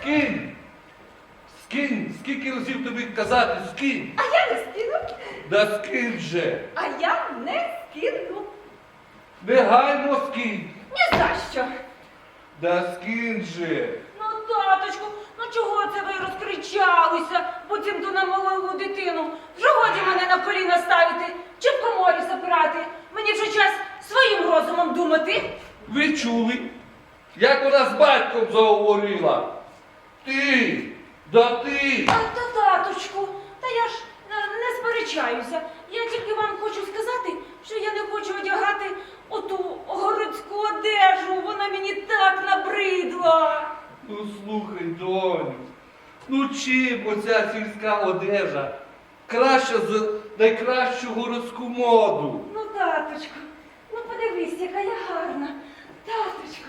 скинь. Скинь, скільки разів тобі казати, скинь. А я не скину. Да скинь же. А я не скину. Негайно скинь. Ні за що. Да скинь же. Ну, таточку, ну чого це ви розкричалися, потім ту намолилу дитину. Вже годі мене на коліна ставити, чи в коморі запирати. Мені вже час своїм розумом думати. Ви чули, як вона з батьком заговорила. Ти, да ти. А та таточку, та я ж е, не сперечаюся. Я тільки вам хочу сказати, що я не хочу одягати оту городську одежу. Вона мені так набридла. Ну слухай, доню. Ну чим оця сільська одежа краща за найкращу городську моду? Ну, таточку, ну подивись, яка я гарна. Таточку,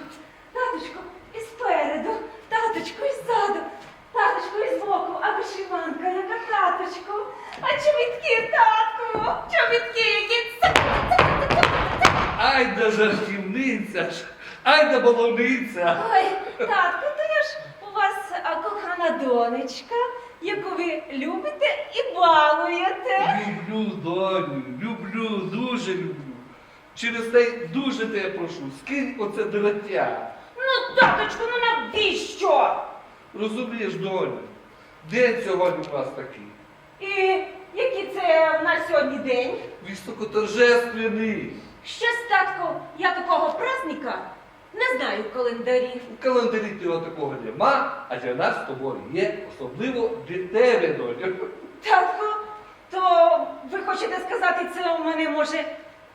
таточку, і спереду, таточку, і ззаду, таточку, і збоку, а вишиванка, яка таточку, а чобітки, татку, чобітки, які. Ай да жартівниця ж, ай да баловниця. Ой, татку, то я ж у вас а, кохана донечка, яку ви любите і балуєте. Люблю, доню, люблю, дуже люблю. Через те дуже тебе прошу, скинь оце драття. Ну, таточку, ну навіщо? Розумієш, доню, день сьогодні у нас такий. І який це в нас сьогодні день? Високоторжественний. Щось, татку, я такого праздника не знаю в календарі. У календарі цього такого нема, а для нас з тобою є, особливо для тебе, доню. Татку, то ви хочете сказати, це у мене може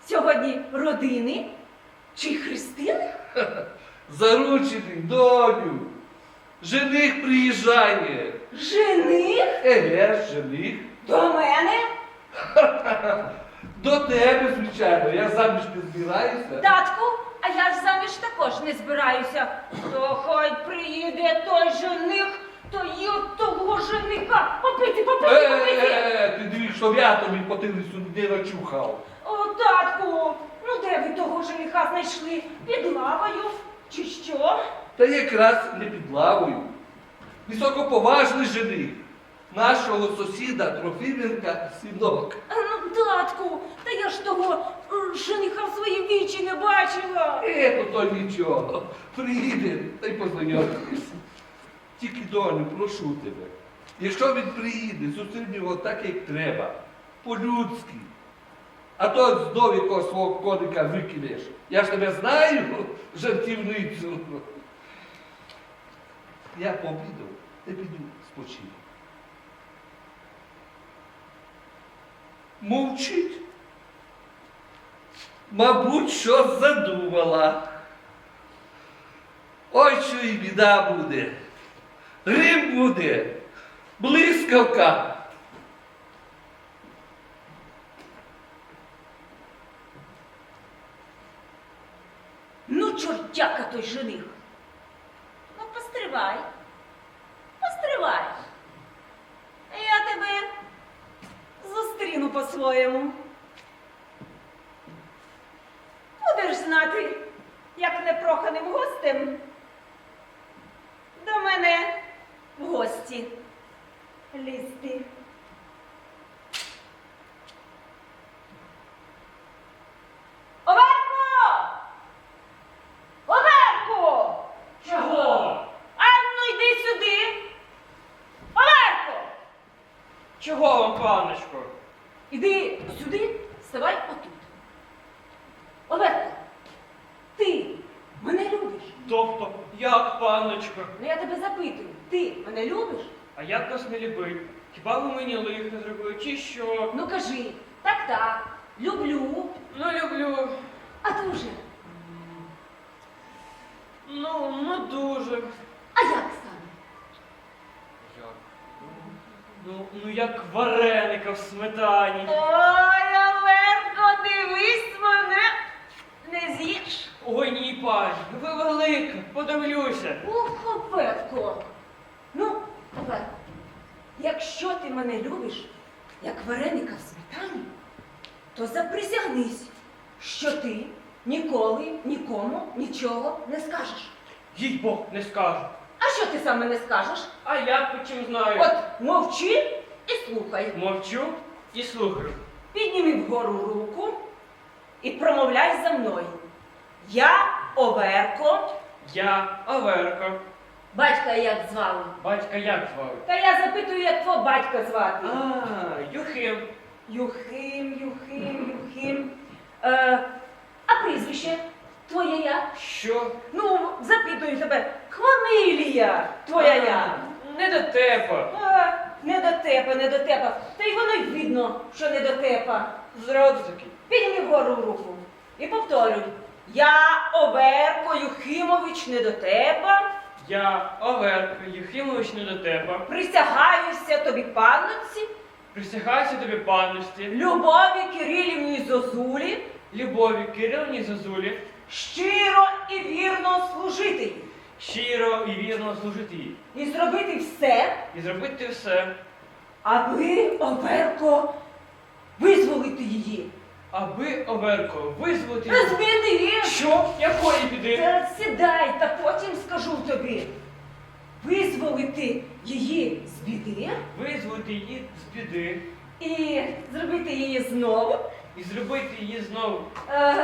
сьогодні родини? Чи хрестини? Заручений, доню. Жених приїжджає. Жених Еге, жених. до мене? До тебе, звичайно, я заміж не збираюся. Татку, а я ж заміж також не збираюся. То хай приїде той жених, то от того женика. Попити, попити, попити. Е, ти дивись, що я тобі потилицю не начухав. О, татку, ну де ви того жениха знайшли? Під лавою? Чи що? Та якраз не під лавою. Високоповажний жених нашого сусіда Трофіменка синок. А, Ну, татку, та я ж того е, жениха в свої вічі не бачила. Е, то то нічого. Приїде та й познайомитись. Тільки доню, прошу тебе. Якщо він приїде, зустрінь його так, як треба, по-людськи. А то знов якогось свого коника викинеш. Я ж тебе знаю, жартівницю. Я пообідав, я піду спочину. Мовчить. Мабуть, щось задумала. Ой, що і біда буде. Грим буде, блискавка. Ну, чортяка той жених. Ну, постривай. Постривай. Я тебе зустріну по-своєму. Будеш знати, як непроханим гостем до мене в гості лізти. Оверко! Оверко! Чого? А ну йди сюди! Оверко! Чого вам, паночко? Іди сюди, ставай отут. Оверко, ти мене любиш? Тобто, як, панночко? Ну я тебе запитую, ти мене любиш? А як вас не любить? Хіба ви мені лихо зробили, чи що? Ну кажи, так так, люблю, Ну, люблю. а дуже. Ну, ну дуже. А як саме? Як? Ну, ну як вареника сметані. Ой, Оверко, дивись мене, не з'їш. Ой, ні, пані, ви велика, подивлюся. Ох, Оверко. Ну, Оверко, якщо ти мене любиш, як вареника в сметані, то заприсягнись, що ти ніколи нікому нічого не скажеш. Їй Бог не скажу. А що ти саме не скажеш? А я по чим знаю? От мовчи і слухай. Мовчу і слухаю. Підніми вгору руку і промовляй за мною. Я Оверко. Я Оверко. Батька як звали? Батька як звали? Та я запитую, як твого батька звати. А, Юхим. Юхим, Юхим, Юхим. Е, а прізвище твоє як? Що? Ну, запитую тебе, Хвамилія твоя як? Не до тебе. Не до тебе, не до тебе. Та й воно й видно, що не до. Зразу таки. Підніми вгору руку і повторюй. Я Оверко Юхимович не до тебе. Я Оверко Юхимович не до тебе. Присягаюся тобі панноці, Присягаюся тобі панності, Любові Кирилівні Зозулі, любові Кирилні Зазулі, щиро і вірно служити їй. щиро і вірно служити їй. І зробити все, І зробити все, аби Оверко визволити її. аби Оверко визволити її. Розбити. Що? Якої біди? Та сідай, та потім скажу тобі. Визволити її з біди Визволити її з біди і зробити її знову і зробити її знову е,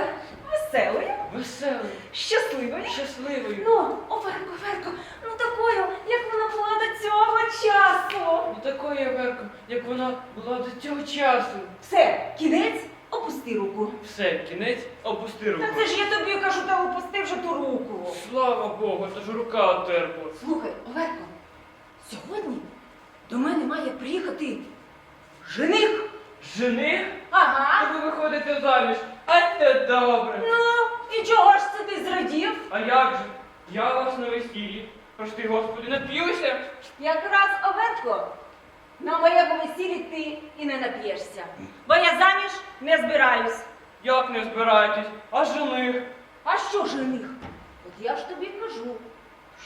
веселою, веселою, щасливою. щасливою. Ну, Оверко, Оверко, ну такою, як вона була до цього часу. Ну такою Оверко, як вона була до цього часу. Все, кінець, опусти руку. Все, кінець, опусти руку. Та це ж я тобі кажу, та опусти вже ту руку. Слава Богу, то ж рука отерпла. Слухай, Оверко, сьогодні до мене має приїхати жених. Жених? Ага. А ви виходите заміж. А це добре. Ну, і чого ж це ти зрадів? А як же? Я вас на весіллі. Прости, Господи, нап'юся. Якраз Оверко, на моєму весіллі ти і не нап'єшся. Бо я заміж не збираюсь. Як не збираєтесь? А жених? А що жених? От я ж тобі кажу,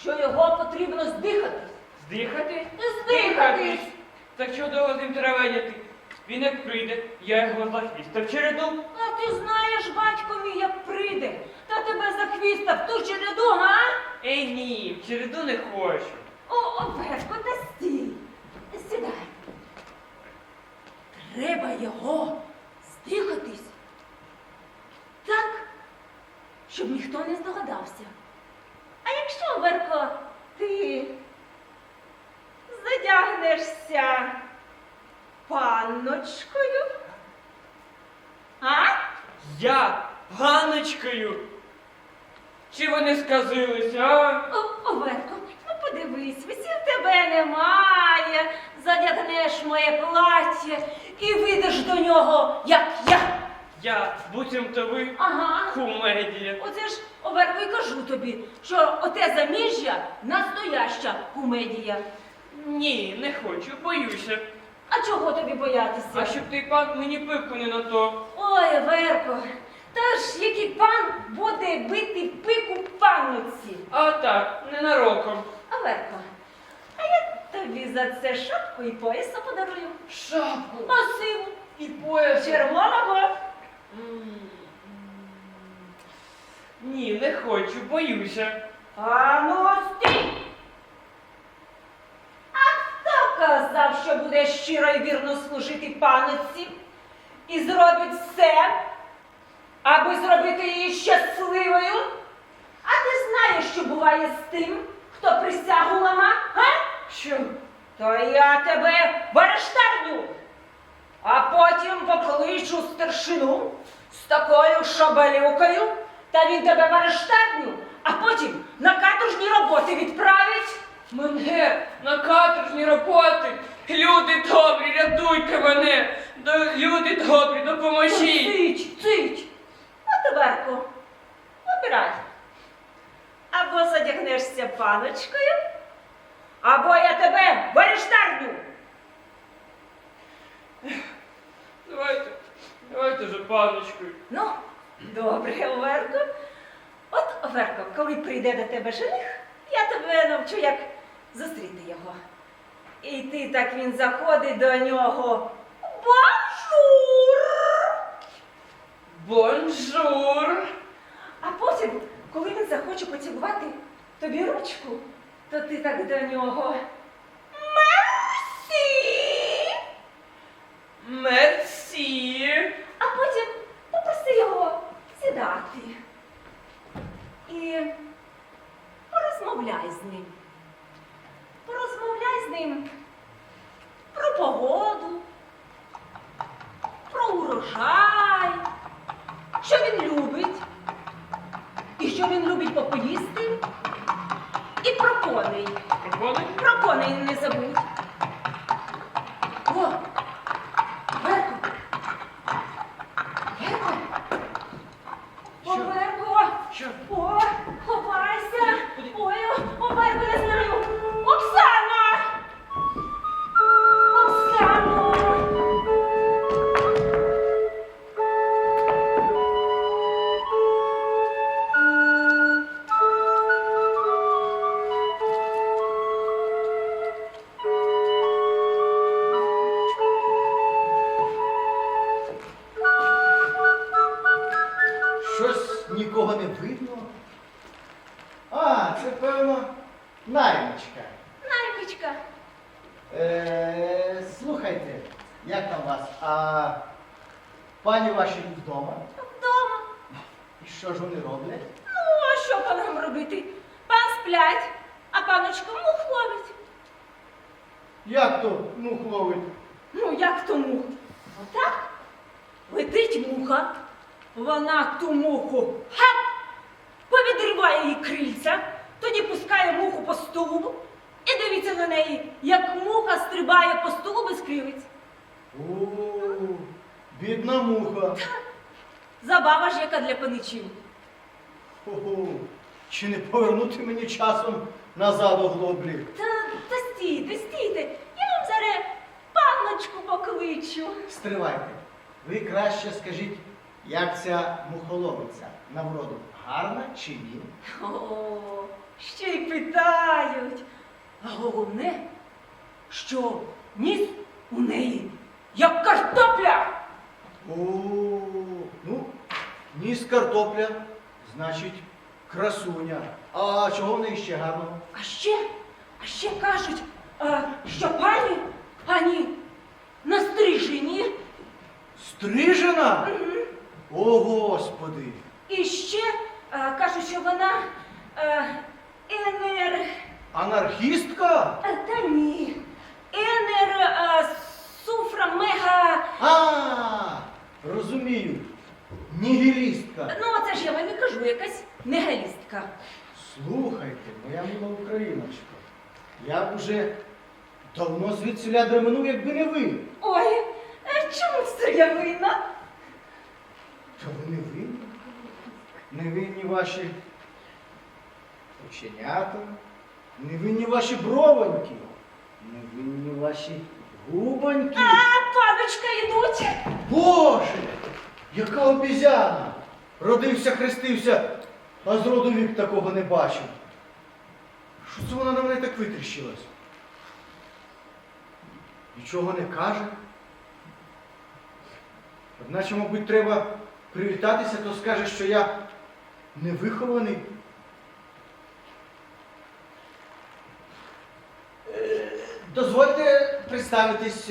що його потрібно здихатись. Здихати? Здихатись! Так чудово з ним теревеняти. Він як прийде, я його за хвіст. Та в череду А ти знаєш, батько мій, як прийде, та тебе за хвіста в ту череду, га? Ей ні, в череду не хочу. О, Оверко, та стій. Сідай. Треба його здихатись. Так, щоб ніхто не здогадався. А якщо, Оверко, ти задягнешся панночкою? А? Я ганочкою. Чи вони сказилися, а? О, Оверко, ну подивись, весіль тебе немає. Задягнеш моє плаття і вийдеш до нього, як я. Я, буцімто ви, Ага. кумедія. Оце ж, Оверко, і кажу тобі, що оте заміжжя настояща комедія. Ні, не хочу, боюся. А чого тобі боятися? А щоб той пан мені пику не на то. Ой, Оверко, та ж який пан буде бити пику панноці? А так, ненароком. Оверко, а я тобі за це шапку і пояса подарую. Шапку Масиву. і пояс. Червоного. М. Ні, не хочу, боюся. А ну стій! Казав, що буде щиро і вірно служити паноці і зробить все, аби зробити її щасливою? А ти знаєш, що буває з тим, хто присягу лама? Що? То я тебе арештарню, а потім покличу старшину з такою шабалюкою, та він тебе в а потім на каторжні роботи відправить. Мене на каторжні роботи. Люди добрі, рятуйте мене. Люди добрі, допоможіть. Цить, цить. А тепер, обирай. Або задягнешся паночкою, або я тебе в арештарню. Давайте, давайте же паночкою. Ну, добре, Оверко. От, Оверко, коли прийде до тебе жених, я тебе навчу, як зустріти його. І ти так він заходить до нього. Бонжур! Бонжур. А потім, коли він захоче поцілувати тобі ручку, то ти так до нього. Мерсі! Мерсі. А потім попроси його сідати. І порозмовляй з ним. Порозмовляй з ним про погоду, про урожай, що він любить, і що він любить попоїсти, і про коней. Проходить? Про коней не забудь. О, Пан а паночка мух ловить. Як то мух ловить? Ну, як то мух? Отак летить муха, вона ту муху хап, повідриває її крильця, тоді пускає муху по столу і дивіться на неї, як муха стрибає по столу без крилиць. О, бідна муха. Забава ж яка для паничів. Ого, чи не повернути мені часом назад оглоблі? Та, та стійте, стійте, я вам зараз панночку покличу. Стривайте. Ви краще скажіть, як ця мухоловиця на вроду гарна чи ні? О, ще й питають. А головне, що ніс у неї як картопля. О, ну, ніс картопля, значить, красуня. А чого в неї ще гарного? А ще, а ще кажуть, а, що пані, пані на стрижені. Стрижена? О, Господи! І ще а, кажуть, що вона а, енер. Анархістка? А, та ні. Енер а, суфра мега. А, розумію. Нігілістка. Ну, оце ж я вам і кажу, якась негалістка. Слухайте, моя мила україночка, я б уже давно звідсіля дременув, якби не ви. Ой, а чому це я винна? Та ви не винні. Невинні ваші оченята, невинні ваші бровоньки, невинні ваші губоньки. А, паночка йдуть. Боже, яка обізяна! Родився, хрестився, а з роду вік такого не бачив. Що це вона на мене так витріщилась? Нічого не каже. Одначе, мабуть, треба привітатися, то скаже, що я невихований. Е, Дозвольте представитись,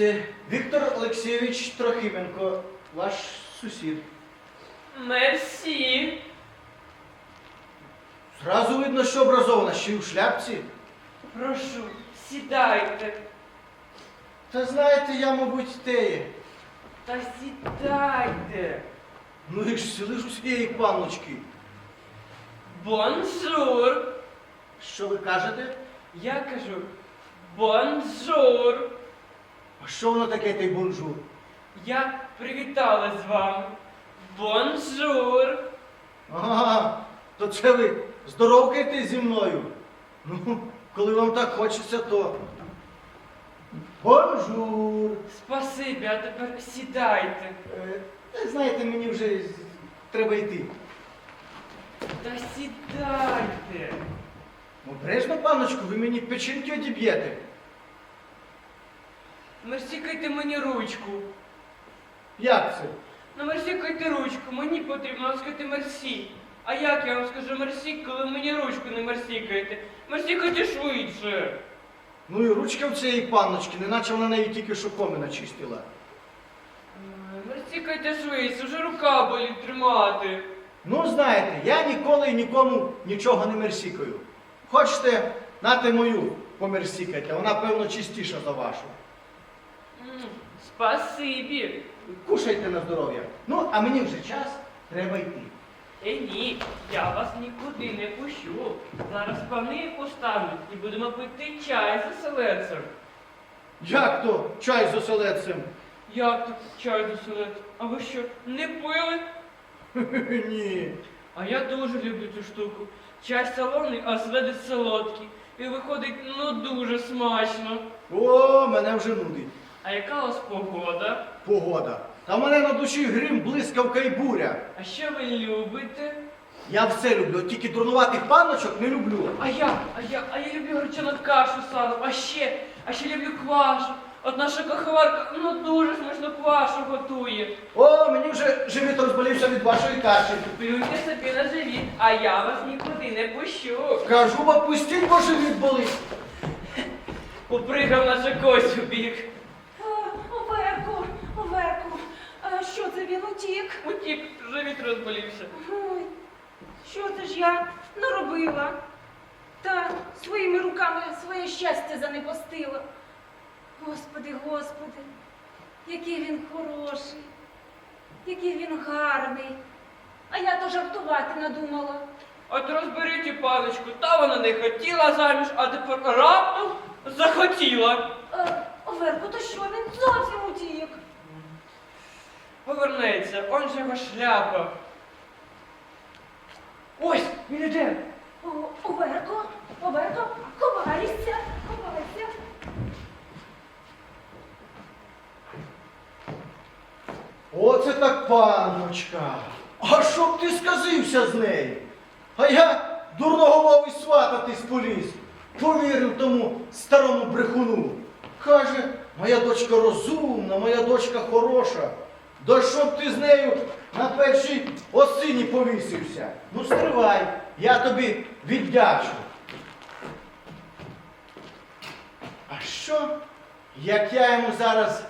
Віктор Олексійович Трохименко, ваш сусід. Мерсі. Зразу видно, що образована, ще й у шляпці. Прошу, сідайте. Та знаєте, я, мабуть, теє. Та сідайте. Ну і ж сіли ж у своєї панночки. Бонжур. Що ви кажете? Я кажу бонжур. А що воно таке, той бонжур? Я привітала з вами. Бонжур. Ага, то це ви здоровкаєтесь зі мною. Ну, коли вам так хочеться, то. Бонжур! Спасибі, а тепер сідайте. Е, та знаєте, мені вже треба йти. Та сідайте. Обережно, панночку, ви мені печінки одіб'єте. Мерсікайте мені ручку. Як це? Ну мерсікайте ручку, мені потрібно сказати мерсі. А як я вам скажу мерсі, коли мені ручку не мерсікаєте? Мерсікайте швидше. Ну і ручка в цієї панночки, неначе вона неї тільки що комина чистила. Мерсікайте швидше, вже рука болить тримати. Ну, знаєте, я ніколи і нікому нічого не мерсікаю. Хочете, нате мою померсікайте, вона, певно, чистіша за вашу. М, Спасибі. Кушайте на здоров'я. Ну, а мені вже час, треба йти. Е, ні, я вас нікуди не пущу. Зараз пани поставлять і будемо пити чай з оселедцем. Як то чай з оселедцем? Як так чай з оселедцем? А ви що, не пили? Ні. А я дуже люблю цю штуку. Чай солоний, а оселедець солодкий. І виходить, ну дуже смачно. О, мене вже нудить. А яка у вас погода? Погода. Та в мене на душі грім, блискавка і буря. А що ви любите? Я все люблю, от тільки дурнуватих панночок не люблю. А я, а я, а я люблю гречану кашу салом, а ще, а ще люблю квашу. От наша каховарка, ну дуже смачно квашу готує. О, мені вже живіт розболівся від вашої каші. Плюйте собі на живіт, а я вас нікуди не пущу. Кажу, вам пустіть, бо живіт болить. Попригав наше Костю бік. А, Оверку, Оверку, а що він утік? Утік, живіт розболівся. Ой, що це ж я наробила? Та своїми руками своє щастя занепостила. Господи, Господи, який він хороший, який він гарний. А я то жартувати надумала. От розберіть і паночку, та вона не хотіла заміж, а тепер раптом захотіла. Е, Оверку, то що він зовсім утік? Повернеться, он же його шляпа. Ось, він іде. Оверко, Оверко, ховайся, ховайся. Оце так панночка. А щоб ти сказився з нею? А я дурноголовий свататись поліз. Повірив тому старому брехуну. Каже, моя дочка розумна, моя дочка хороша. Да щоб ти з нею на першій осині повісився. Ну стривай, я тобі віддячу. А що, як я йому зараз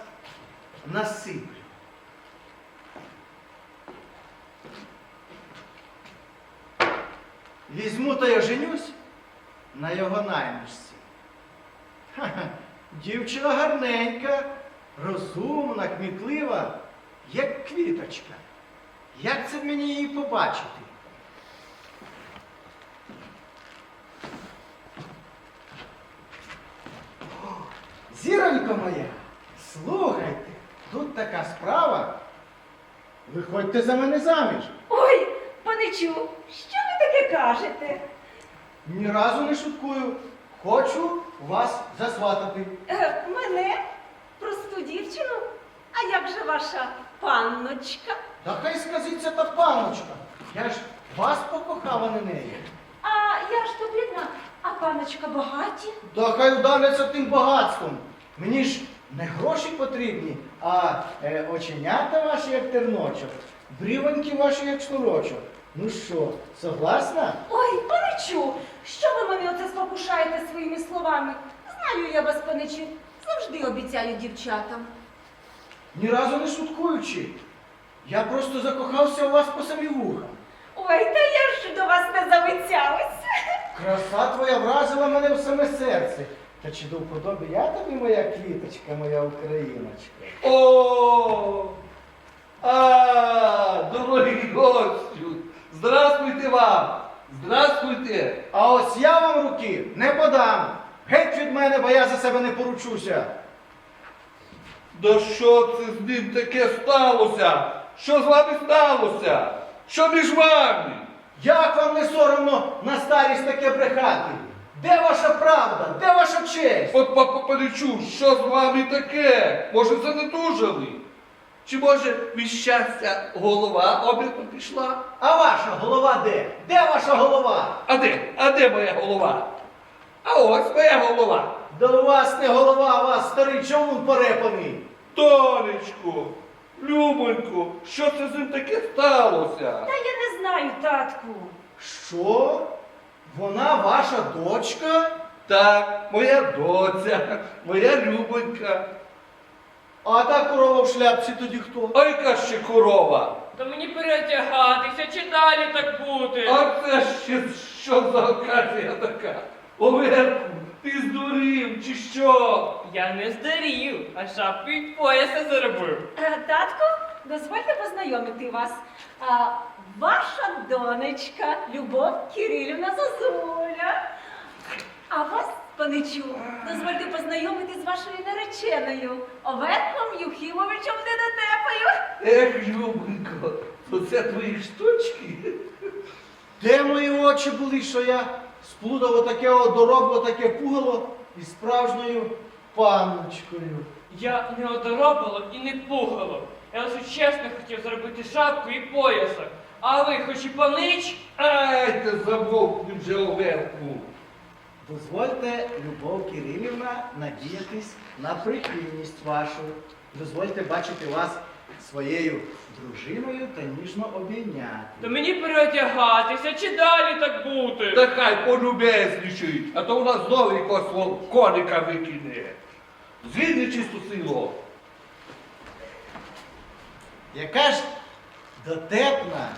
насиплю? Візьму та я женюсь на його наймичці. Дівчина гарненька, розумна, кмітлива, як квіточка. Як це мені її побачити? О, Зіронько моя, слухайте, тут така справа. Виходьте за мене заміж. Ой, паничу, що ви таке кажете? Ні разу не шуткую. Хочу вас засватати. Е, мене? Просту дівчину? А як же ваша панночка? Та хай сказиться та паночка. Я ж вас покохав, а не неї. А я ж то бідна, а панночка багаті? Та хай вдавляться тим багатством. Мені ж не гроші потрібні, а е, оченята ваші, як терночок, брівоньки ваші, як шнурочок. Ну що, согласна? Ой, паничу, що ви мене оце спокушаєте своїми словами? Знаю я вас, паничу, завжди обіцяю дівчатам. Ні разу не шуткуючи. Я просто закохався у вас по самі вуха. Ой, та я ж до вас не завицялась. Краса твоя вразила мене в саме серце. Та чи до вподоби я тобі, моя квіточка, моя україночка? О! А, дорогі гостю! Здравствуйте вам! Здравствуйте! А ось я вам руки не подам. Геть від мене, бо я за себе не поручуся. Да що це з ним таке сталося? Що з вами сталося? Що між вами? Як вам не соромно на старість таке брехати? Де ваша правда? Де ваша честь? От папа полічу, що з вами таке? Може, занедужали? Чи може від щастя голова обрядом пішла? А ваша голова де? Де ваша голова? А де? А де моя голова? А ось моя голова. Да у вас не голова, а у вас старий човун порепаний. Тонечку, Любоньку, що це з ним таке сталося? Та я не знаю, татку. Що? Вона ваша дочка? Так, моя доця, моя Любонька. А та корова в шляпці тоді хто? А яка ще корова? То мені перетягатися, чи далі так бути? А це ще що за оказія така? Оверку, ти здурів чи що? Я не здарів, а шапку від пояса заробив. Е, Татку, дозвольте познайомити вас. А, ваша донечка Любов Кирилівна Зозуля. А вас, паничу, дозвольте познайомити з вашою нареченою Оверком Юхімовичем Недотепою. Ех, Любенько, то це твої штучки? Де мої очі були, що я сплутав отаке одоробло, таке пугало із справжньою панночкою. Я не одоробило і не пугало. Я лише чесно хотів зробити шапку і пояса. А ви хоч і панич? Ай, ти замовкни вже Оверку. Дозвольте, Любов Кирилівна, надіятись на прихильність вашу. Дозвольте бачити вас своєю дружиною та ніжно обійняти. То мені переодягатися, чи далі так бути? Та хай полюбезничають, а то у нас знову якогось свого коника викине. Звільни чисту силу. Яка ж дотепна,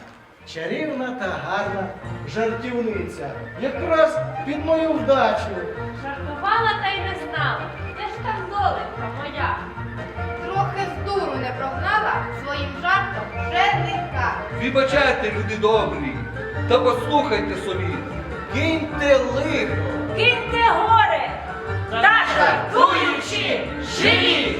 чарівна та гарна жартівниця. Якраз під мою вдачу. Жартувала та й не знала, де ж та доленька моя. Трохи куру не прогнала своїм жартом вже жерлика. Вибачайте, люди добрі, та послухайте собі, киньте лихо. Киньте горе та жартуючи живі.